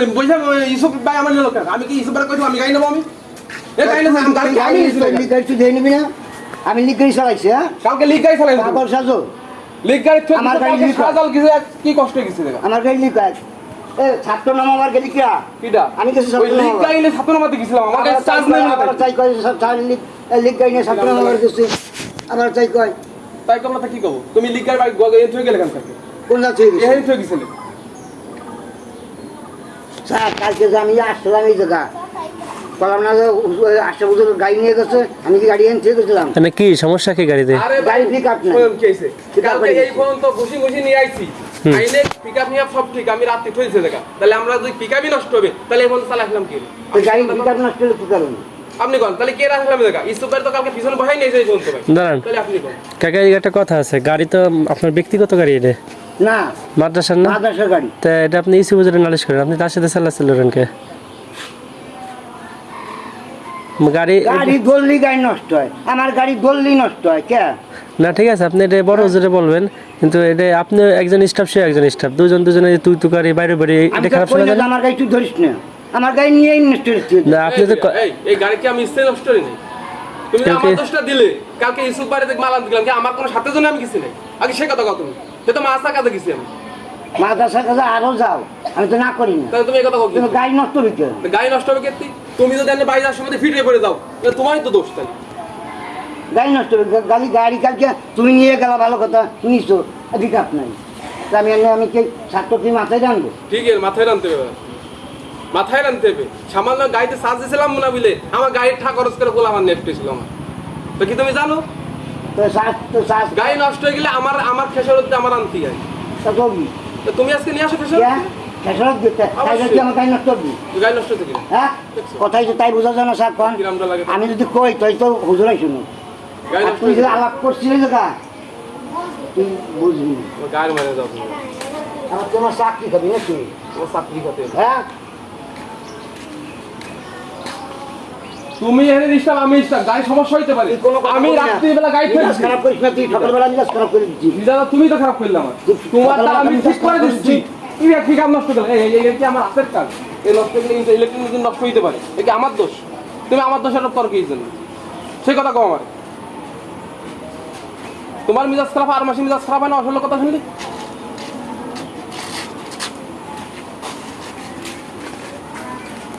মানে বলছে ইউসুফ ভাই আমার নিল কেন আমি কি ইউসুফ ভাই কইছি আমি গাড়ি নেব আমি? এ গাড়ি নেব আমি গাড়ি আমি নিছি গাড়ি। লিক গাড়ি তুই দিয়ে নিবি না? আমি লিক গাড়ি চালাইছি হ্যাঁ? কালকে লিক গাড়ি চালাই পাগল সাজো। লিক গাড়ি থেকে আমার গাড়ি সাজাল কিছু কি কষ্ট গেছে দেখা। আমার গাড়ি লিক হয় এ ছাত্র নাম আমার গাড়ি কিয়া কিডা? আমি কিছু ওই লিক গাড়ি নিয়ে ছাত্র নামাতে গেছিলাম আমার কাছে চার্জ নাই না আবার চাই সব চাই লিক লিক গাড়ি নিয়ে ছাত্র নাম আমার গেছি। আবার চাই কয়। তাই তোমরা কি কব? তুমি লিক গাড়ি গগে এন্ট্রি গেলে কেন কোন যাচ্ছে এখানে থেকে স্যার কালকে যে আমি আসছিলাম এই জায়গা। বললাম না যে আসতে গাড়ি নিয়ে গেছে আমি কি গাড়ি এনে গেছিলাম মানে কি সমস্যা কি গাড়িতে? গাড়ি pick up নাই। শোনেন কি হয়েছে? Pick up কালকে এই পর্যন্ত ঘুষি ঘুষি নিয়ে আইছি। আইনে পিক আপ নিয়ে সব ঠিক আমি রাত্রি ঠইছে তাহলে আমরা যদি পিক আপই নষ্ট হবে তাহলে চালাইলাম কি? গাড়ি পিক আপ নষ্ট হলে কি করবেন আপনি কোন? তাহলে কে রাখলাম দেখা তো কালকে পিছনে বসাই নিয়েছে এই পর্যন্ত দাঁড়ান। তাহলে আপনি কোন? কাকা একটা কথা আছে। গাড়ি তো আপনার ব্যক্তিগত গাড়ি এটা? না। মাদ্রাসার না? মাদ্রাসার গাড়ি। তা এটা আপনি ইসি বুঝে নালিশ করেন। আপনি তার সাথে চালাচ্ছিলেন কে গাড়ি গাড়ি দললি গাড়ি নষ্ট হয়। আমার গাড়ি দললি নষ্ট হয় কে? না ঠিক আছে আপনি এটা বড় হুজুরে বলবেন কিন্তু এটা আপনি একজন স্টাফ সে একজন স্টাফ দুজন দুজনে তুই তু গাড়ি বাইরে আমি এটা খারাপ শোনা না যায় আমার গাড়ি তুই ধরিস না। আমার গাড়ি নিয়েই নষ্ট হচ্ছে না আপনি তো এই গাড়ি কি আমি ইচ্ছে নষ্ট করি তুমি আমার দোষটা দিলে কালকে ইসুফ বাড়ি থেকে মাল আনতে গেলাম কি আমার কোনো সাথে জন্য আমি কিছু নাই? আগে সে কথা কত তুমি। সে তো মাছ কাজে গেছি আমি মাদ্রাসার কাছে আরও যাও। আমি তো না করি না। তাহলে তুমি এই কথা কত তুমি গাড়ি নষ্ট হইতে গাড়ি নষ্ট হবে কেতি তুমি যদি এনে বাইরে আসার মধ্যে ফিটে পড়ে যাও তাহলে তোমারই তো দোষ গাড়ি নষ্ট হবে। গাড়ি গাড়ি কালকে তুমি নিয়ে গেলা ভালো কথা। নিছো আপ নাই। আমি আমি কি ছাত্র তুমি মাথায় জানব ঠিক আছে মাথায় রানতে হবে মাথায় রানতে হবে। সামান্য গাড়িতে সাজ দিয়েছিলাম না বুঝলে? আমার গাড়ির ঠা খরচ করে আমার নেট ছিল আমার। তো কি তুমি জানো? তো শ্বাস তো শ্বাস গাড়ি নষ্ট হয়ে গেলে আমার আমার খেসারত আমার আনতে হয়। তো তুমি আজকে নিয়ে আসো খেসারত? খেসরত দিতে তাই যদি আমার গাড়ি নষ্ট করবি গাড়ি নষ্ট হচ্ছে কিনা? হ্যাঁ? কথাই তো তাই বোঝা যায় না স্যার কন। কিরমটা আমি যদি কই তাই তো হুজুরাই শুনো তুই যদি আলাপ করছিলি দেখা তুই বুঝবি না। গাড়ি মানে তোমার চাকরি খাবি নাকি? তোমার চাকরি খাতে। হ্যাঁ? তুমি এনে ডিস্টার্ব আমি ডিস্টার্ব গাড়ি সমস্যা হইতে পারে। আমি। রাত্রিবেলা মিজাজ ফেলছি খারাপ করিস না তুই সকালবেলা মিজাজ খারাপ করে দিচ্ছি বিজারা তুমি তো খারাপ করলে আমার। তোমারটা আমি ঠিক করে দিচ্ছি। তুমি কি কাম নষ্ট করলে? এই এই- কি আমার হাতের কাজ? এই নষ্ট করলে কিন্তু ইলেকট্রিক নষ্ট হইতে পারে। এটা কি আমার দোষ? তুমি আমার দোষের তর্ক এই জন্য? সে কথা কও আমার। তোমার মিজাজ খারাপ আর মাসে মিজাজ খারাপ হয় না? আসলে কথা শুনলি?